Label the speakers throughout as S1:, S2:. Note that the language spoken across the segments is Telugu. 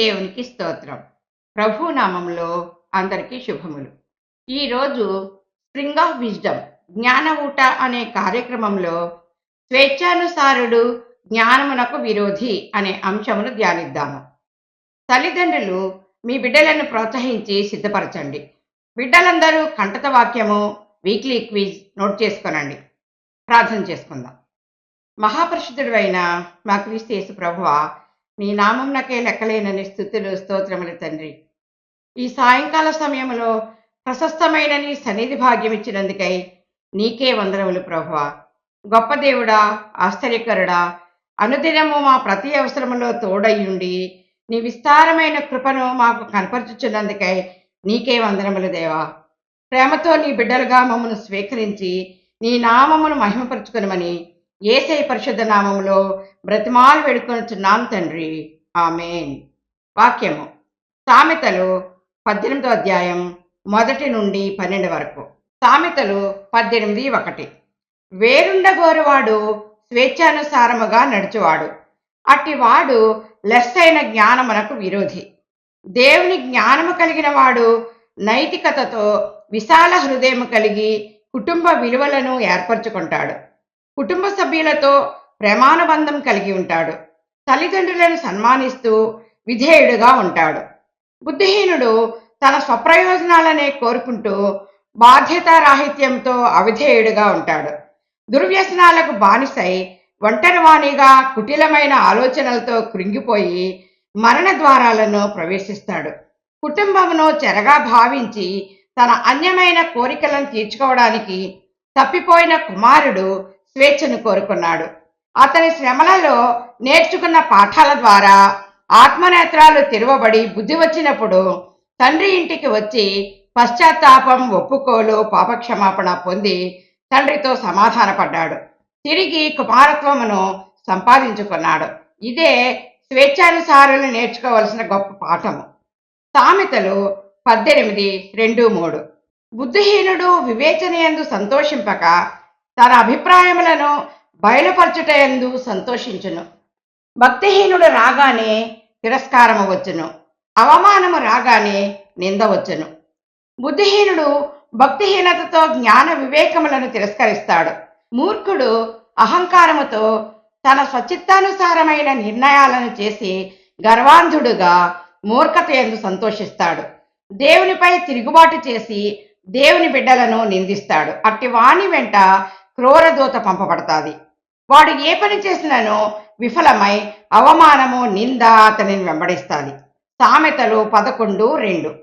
S1: దేవునికి స్తోత్రం. ప్రభు నామంలో అందరికీ శుభములు. ఈరోజు స్ప్రింగ్ ఆఫ్ విజ్డమ్ జ్ఞాన ఊట అనే కార్యక్రమంలో స్వేచ్ఛానుసారుడు జ్ఞానమునకు విరోధి అనే అంశమును ధ్యానిద్దాము. తల్లిదండ్రులు మీ బిడ్డలను ప్రోత్సహించి సిద్ధపరచండి. బిడ్డలందరూ కంటత వాక్యము వీక్లీ క్విజ్ నోట్ చేసుకోనండి. ప్రార్థన చేసుకుందాం. మహాపరిశుద్ధుడు అయిన మా క్రీస్తు యేసు ప్రభువా నీ నామం నాకే లెక్కలేనని స్థుతులు స్తోత్రములు తండ్రి. ఈ సాయంకాల సమయంలో ప్రశస్తమైన నీ సన్నిధి భాగ్యం ఇచ్చినందుకై నీకే వందనములు ప్రభువ. గొప్ప దేవుడా ఆశ్చర్యకరుడా అనుదినము మా ప్రతి అవసరములో తోడయ్యుండి నీ విస్తారమైన కృపను మాకు కనపరుచుచున్నందుకై నీకే వందనములు దేవా. ప్రేమతో నీ బిడ్డలుగా మమ్మను స్వీకరించి నీ నామమును మహిమపరుచుకునమని ఏసై పరిశుద్ధ నామంలో బ్రతిమాలు వేడుకొనుచున్నాను తండ్రి. ఆమెన్. వాక్యము. సామెతలు పద్దెనిమిదో అధ్యాయం మొదటి నుండి పన్నెండు వరకు. సామెతలు పద్దెనిమిది ఒకటి. వేరుండగోరువాడు స్వేచ్ఛానుసారముగా నడుచువాడు. అట్టివాడు లెస్సైన జ్ఞానమునకు విరోధి. దేవుని జ్ఞానము కలిగిన వాడు నైతికతతో విశాల హృదయం కలిగి కుటుంబ విలువలను ఏర్పరచుకుంటాడు. కుటుంబ సభ్యులతో ప్రేమానుబంధం కలిగి ఉంటాడు. తల్లిదండ్రులను సన్మానిస్తూ విధేయుడుగా ఉంటాడు. బుద్ధిహీనుడు తన స్వప్రయోజనాలనే కోరుకుంటూ బాధ్యతారాహిత్యంతో అవిధేయుడుగా ఉంటాడు. దుర్వ్యసనాలకు బానిసై ఒంటరివాణిగా కుటిలమైన ఆలోచనలతో కృంగిపోయి మరణ ద్వారాలను ప్రవేశిస్తాడు. కుటుంబమును చెరగా భావించి తన అన్యమైన కోరికలను తీర్చుకోవడానికి తప్పిపోయిన కుమారుడు స్వేచ్ఛను కోరుకున్నాడు. అతని శ్రమలలో నేర్చుకున్న పాఠాల ద్వారా ఆత్మనేత్రాలు తెరవబడి బుద్ధి వచ్చినప్పుడు తండ్రి ఇంటికి వచ్చి పశ్చాత్తాపం ఒప్పుకోలు పాపక్షమాపణ పొంది తండ్రితో సమాధానపడ్డాడు. తిరిగి కుమారత్వమును సంపాదించుకున్నాడు. ఇదే స్వేచ్ఛానుసారులు నేర్చుకోవలసిన గొప్ప పాఠము. సామెతలు పద్దెనిమిది రెండు మూడు. బుద్ధిహీనుడు వివేచనయందు సంతోషింపక తన అభిప్రాయములను బయలుపరచుటయందు సంతోషించును. భక్తిహీనుడు రాగానే తిరస్కారము వచ్చును అవమానము రాగానే నింద వచ్చును బుద్ధిహీనుడు భక్తిహీనతతో జ్ఞాన వివేకములను తిరస్కరిస్తాడు. మూర్ఖుడు అహంకారముతో తన స్వచిత్తానుసారమైన నిర్ణయాలను చేసి గర్వాంధుడుగా మూర్ఖత ఎందు సంతోషిస్తాడు. దేవునిపై తిరుగుబాటు చేసి దేవుని బిడ్డలను నిందిస్తాడు. అట్టి వాణి వెంట క్రూరదూత పంపబడతాది. వాడు ఏ పని చేసినానో విఫలమై అవమానము నింద అతనిని వెంబడిస్తాది. సామెతలు పదకొండు రెండు.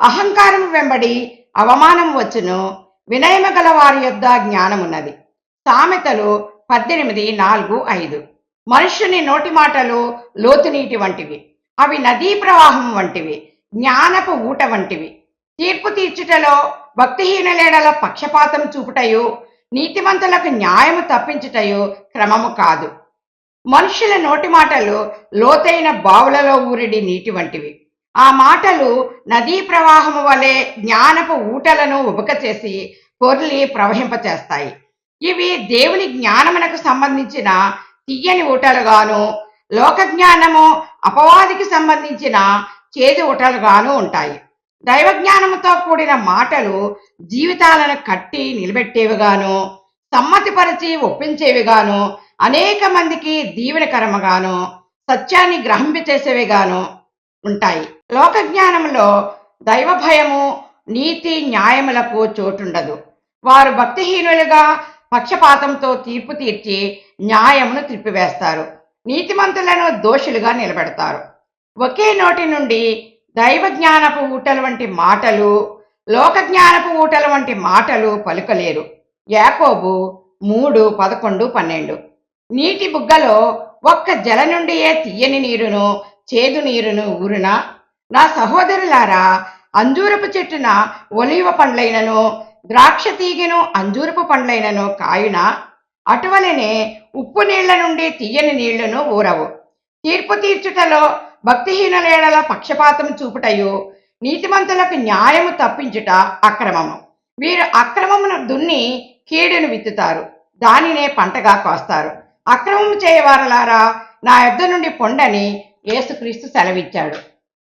S1: అహంకారం వెంబడి అవమానం వచ్చును వినయమ గల వారి యొద్ద జ్ఞానమున్నది. సామెతలు పద్దెనిమిది నాలుగు ఐదు. మనుష్యుని నోటి మాటలు లోతునీటి వంటివి. అవి నదీ ప్రవాహం వంటివి జ్ఞానపు ఊట వంటివి. తీర్పు తీర్చుటలో భక్తిహీనలేడల పక్షపాతం చూపుటయు నీతిమంతులకు న్యాయము తప్పించుటయు క్రమము కాదు. మనుషుల నోటి మాటలు లోతైన బావులలో ఊరిడి నీటి వంటివి. ఆ మాటలు నదీ ప్రవాహము వలె జ్ఞానపు ఊటలను ఉబకచేసి పొర్లి ప్రవహింపచేస్తాయి ఇవి దేవుని జ్ఞానమునకు సంబంధించిన తీయని ఊటలుగాను లోక జ్ఞానము అపవాదికి సంబంధించిన చేదు ఊటలుగాను ఉంటాయి. దైవ జ్ఞానముతో కూడిన మాటలు జీవితాలను కట్టి నిలబెట్టేవిగాను సమ్మతిపరిచి ఒప్పించేవిగాను అనేక మందికి దీవెనకరముగాను సత్యాన్ని గ్రహింపచేసేవిగాను ఉంటాయి. లోక జ్ఞానంలో దైవ భయము నీతి న్యాయములకు చోటుండదు. వారు భక్తిహీనులుగా పక్షపాతంతో తీర్పు తీర్చి న్యాయమును త్రిప్పివేస్తారు నీతిమంతులను దోషులుగా నిలబెడతారు. ఒకే నోటి నుండి దైవ జ్ఞానపు ఊటల వంటి మాటలు లోక జ్ఞానపు ఊటల వంటి మాటలు పలుకలేరు. యాకోబు మూడు పదకొండు పన్నెండు. నీటి బుగ్గలో ఒక్క జల నుండియే తీయని నీరును చేదు నీరును ఊరున? నా సహోదరులారా అంజూరపు చెట్టున ఒలివ పండ్లైనను ద్రాక్ష తీగెను అంజూరపు పండ్లైనను కాయున? అటువలనే ఉప్పు నీళ్ళ నుండి తీయని నీళ్ళను ఊరవు. తీర్పు తీర్చుటలో భక్తిహీనులేడల పక్షపాతం చూపుటయు నీతిమంతులకు న్యాయము తప్పించుట అక్రమము. వీరు అక్రమమును దున్ని కీడును విత్తుతారు. దానినే పంటగా కోస్తారు. అక్రమము చేయవారలారా నా యొద్ద నుండి పొండని యేసుక్రీస్తు సెలవిచ్చాడు.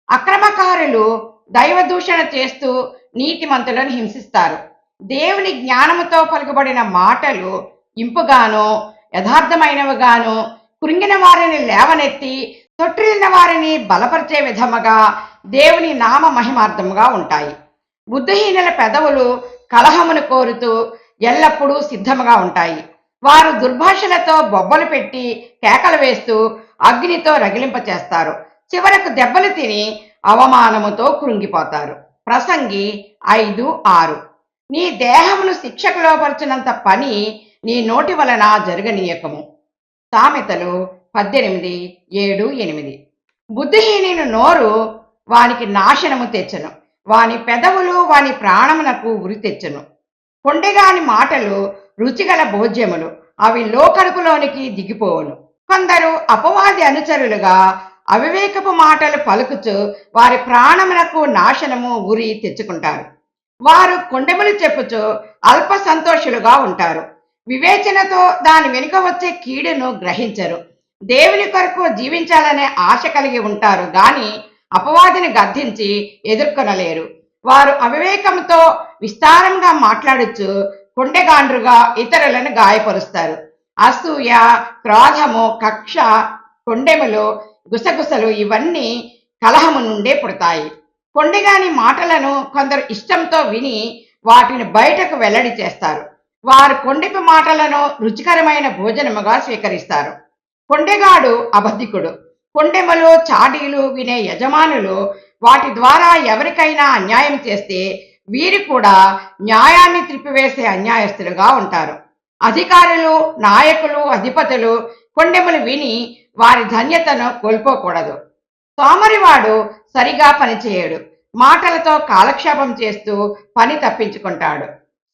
S1: అక్రమకారులు దైవ దూషణ చేస్తూ నీతిమంతులను హింసిస్తారు. దేవుని జ్ఞానముతో పలుకుబడిన మాటలు ఇంపుగాను యథార్థమైనవిగాను కృంగిన వారిని లేవనెత్తి తొట్టిల్లిన వారిని బలపరిచే విధముగా దేవుని నామ మహిమార్థముగా ఉంటాయి. బుద్ధిహీనుల పెదవులు కలహమును కోరుతూ ఎల్లప్పుడూ సిద్ధముగా ఉంటాయి. వారు దుర్భాషలతో బొబ్బలు పెట్టి కేకలు వేస్తూ అగ్నితో రగిలింప చేస్తారు. చివరకు దెబ్బలు తిని అవమానముతో కృంగిపోతారు. ప్రసంగి ఐదు ఆరు. నీ దేహమును శిక్షకు లోపరిచినంత పని నీ నోటి వలన జరగనీయకము. సామెతలు పద్దెనిమిది ఏడు ఎనిమిది. బుద్ధిహీనుని నోరు వానికి నాశనము తెచ్చను. వాని పెదవులు వాని ప్రాణమునకు ఉరి తెచ్చను. కొండెగాని మాటలు రుచిగల భోజ్యములు అవి లోకడుపులోనికి దిగిపోవును. కొందరు అపవాది అనుచరులుగా అవివేకపు మాటలు పలుకుచు వారి ప్రాణమునకు నాశనము ఉరి తెచ్చుకుంటారు. వారు కొండెములు చెప్పుచు అల్ప సంతోషులుగా ఉంటారు. వివేచనతో దాని వెనుక వచ్చే కీడును గ్రహించరు. దేవుని కొరకు జీవించాలనే ఆశ కలిగి ఉంటారు. గాని అపవాదిని గద్దించి ఎదుర్కొనలేరు. వారు అవివేకంతో విస్తారంగా మాట్లాడుచు కొండెగాండ్రుగా ఇతరులను గాయపరుస్తారు. అసూయ క్రోధము కక్ష కొండెములు గుసగుసలు ఇవన్నీ కలహము నుండే పుడతాయి. కొండెగాని మాటలను కొందరు ఇష్టంతో విని వాటిని బయటకు వెల్లడి చేస్తారు. వారు కొండెపు మాటలను రుచికరమైన భోజనముగా స్వీకరిస్తారు. కొండెగాడు అబద్ధికుడు. కొండెమలు చాడీలు వినే యజమానులు వాటి ద్వారా ఎవరికైనా అన్యాయం చేస్తే వీరు కూడా న్యాయాన్ని త్రిప్పివేసే అన్యాయస్తులుగా ఉంటారు. అధికారులు నాయకులు అధిపతులు కొండెములు విని వారి ధన్యతను కోల్పోకూడదు. సోమరివాడు సరిగా పనిచేయడు. మాటలతో కాలక్షేపం చేస్తూ పని తప్పించుకుంటాడు.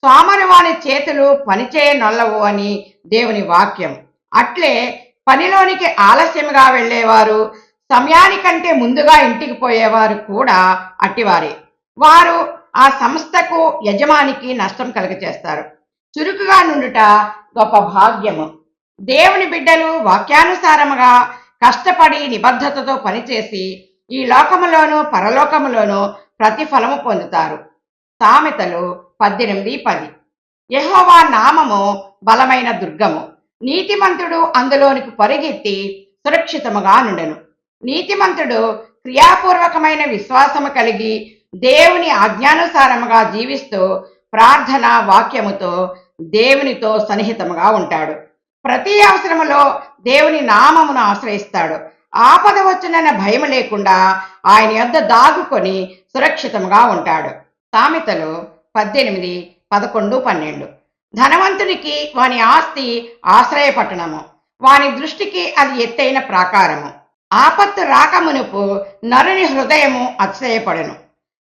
S1: సోమరివాని చేతులు పనిచేయ నొల్లవు అని దేవుని వాక్యం. అట్లే పనిలోనికి ఆలస్యంగా వెళ్ళేవారు సమయానికంటే ముందుగా ఇంటికి పోయేవారు కూడా అట్టివారే. వారు ఆ సంస్థకు యజమానికి నష్టం కలుగచేస్తారు. చురుకుగా నుండుట గొప్ప భాగ్యము. దేవుని బిడ్డలు వాక్యానుసారముగా కష్టపడి నిబద్ధతతో పనిచేసి ఈ లోకములోను పరలోకములోనూ ప్రతిఫలము పొందుతారు. సామెతలు పద్దెనిమిది పది. యహోవా నామము బలమైన దుర్గము. నీతిమంతుడు అందులోనికి పరిగెత్తి సురక్షితముగా నుండెను. నీతిమంతుడు క్రియాపూర్వకమైన విశ్వాసము కలిగి దేవుని ఆజ్ఞానుసారముగా జీవిస్తూ ప్రార్థన వాక్యముతో దేవునితో సన్నిహితముగా ఉంటాడు. ప్రతి అవసరములో దేవుని నామమును ఆశ్రయిస్తాడు. ఆపద వచ్చునన్న భయం లేకుండా ఆయన యొద్ద దాగుకొని సురక్షితముగా ఉంటాడు. సామెతలు పద్దెనిమిది పదకొండు పన్నెండు. ధనవంతునికి వాని ఆస్తి ఆశ్రయపట్టణము. వాని దృష్టికి అది ఎత్తైన ప్రాకారము. ఆపత్తు రాకమునుపు నరుని హృదయము అతిశయపడును.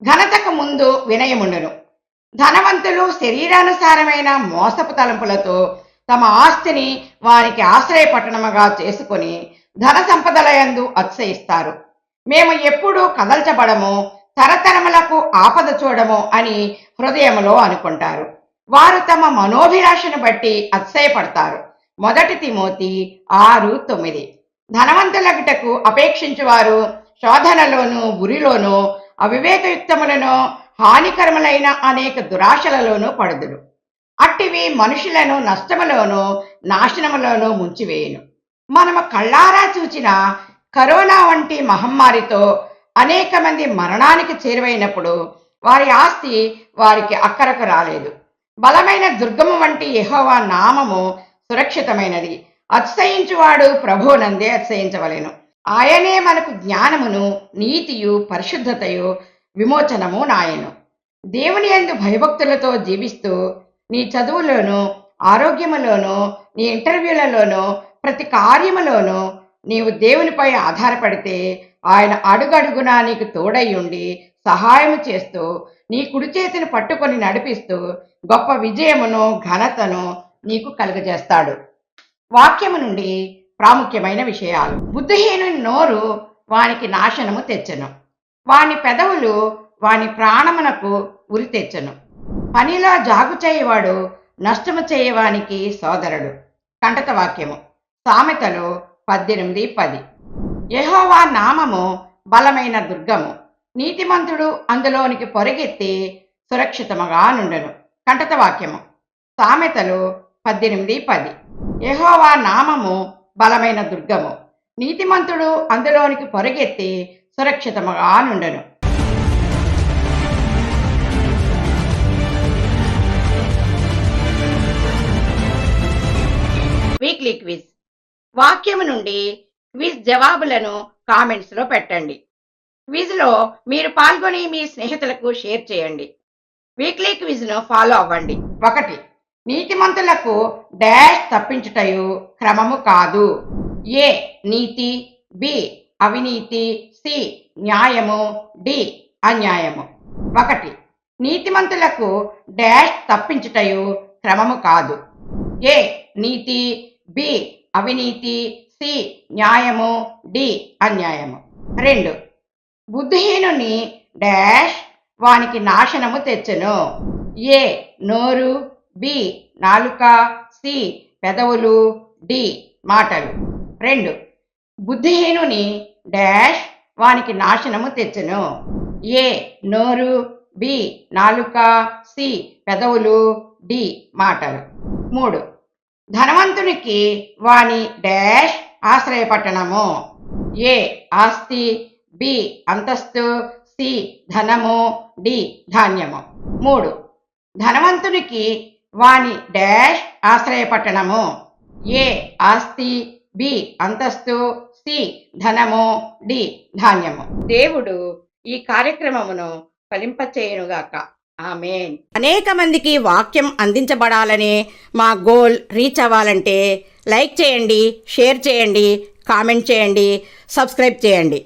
S1: ఘనతకు ముందు వినయముండును. ధనవంతులు శరీరానుసారమైన మోసపు తలంపులతో తమ ఆస్తిని వారికి ఆశ్రయపట్టణముగా చేసుకొని ధన సంపదలయందు అతిశయిస్తారు. మేము ఎప్పుడు కదల్చబడము తరతరములకు ఆపద చూడము అని హృదయములో అనుకుంటారు. వారు తమ మనోభిలాషను బట్టి అతిశయపడతారు. మొదటి తిమోతి ఆరు తొమ్మిది. ధనవంతులగుటకు అపేక్షించువారు శోధనలోను గురిలోను అవివేకయుక్తములను హానికరములైన అనేక దురాశలలోనూ పడుదురు. అట్టివి మనుషులను నష్టములోను నాశనములోను ముంచివేయును. మనము కళ్ళారా చూచిన కరోనా వంటి మహమ్మారితో అనేక మంది మరణానికి చేరువైనప్పుడు వారి ఆస్తి వారికి అక్కరకు రాలేదు. బలమైన దుర్గము వంటి యెహోవా నామము సురక్షితమైనది. అతిశయించువాడు ప్రభువునందే అతిశయించవలేను. ఆయనే మనకు జ్ఞానమును నీతియు పరిశుద్ధతయు విమోచనము నాయను. దేవుని ఎందు భయభక్తులతో జీవిస్తూ నీ చదువులోను ఆరోగ్యములోను నీ ఇంటర్వ్యూలలోను ప్రతి కార్యములోను నీవు దేవునిపై ఆధారపడితే ఆయన అడుగడుగునా నీకు తోడై ఉండి సహాయము చేస్తూ నీ కుడి చేతిని పట్టుకొని నడిపిస్తూ గొప్ప విజయమును ఘనతను నీకు కలుగజేస్తాడు. వాక్యము నుండి ప్రాముఖ్యమైన విషయాలు. బుద్ధిహీనుని నోరు వానికి నాశనము తెచ్చను. వాని పెదవులు వాని ప్రాణమునకు ఉరి తెచ్చను. పనిలో జాగు చేయవాడు నష్టము చేయవానికి సోదరుడు. కంటత వాక్యము. సామెతలు పద్దెనిమిది పది. యహోవా నామము బలమైన దుర్గము. నీతిమంతుడు అందులోనికి పొరగెత్తి సురక్షితముగా నుండెను. కంటత వాక్యము. సామెతలు పద్దెనిమిది పది. యహోవా నామము బలమైన దుర్గము. నీతిమంతుడు అందులోనికి పొరగెత్తి సురక్షితముగా నుండెను. Weekly quiz. వాక్యము నుండి క్విజ్ జవాబులను కామెంట్స్లో పెట్టండి. క్విజ్లో మీరు పాల్గొని మీ స్నేహితులకు షేర్ చేయండి. వీక్లీ క్విజ్ను ఫాలో అవ్వండి. ఒకటి నీతిమంతులకు డాష్ తప్పించుటయు క్రమము కాదు. ఏ నీతి బి అవినీతి సి న్యాయము డి అన్యాయము. ఒకటి నీతిమంతులకు డాష్ తప్పించుటయు క్రమము కాదు. ఏ నీతి బి అవినీతి సి న్యాయము డి అన్యాయము. రెండు బుద్ధిహీనుని డాష్ వానికి నాశనము తెచ్చును. ఏ నోరు బి నాలుక సి పెదవులు డి మాటలు. రెండు. బుద్ధిహీనుని డాష్ వానికి నాశనము తెచ్చును. ఏ నోరు బి నాలుక సి పెదవులు డి మాటలు. మూడు. ధనవంతునికి వాని డాష్ ఆశ్రయపట్టణము. ఏ ఆస్తి బి. అంతస్తు సి. ధనము డి. ధాన్యము. మూడు. ధనవంతునికి వాని డాష్ ఆశ్రయపట్టణము. ఏ. ఆస్తి బి. అంతస్తు సి. ధనము డి. ధాన్యము. దేవుడు ఈ కార్యక్రమమును ఫలింపచేయునుగాక. ఆమెన్. అనేక మందికి వాక్యం అందించబడాలనే మా గోల్ రీచ్ అవ్వాలంటే లైక్ చేయండి షేర్ చేయండి కామెంట్ చేయండి సబ్స్క్రైబ్ చేయండి.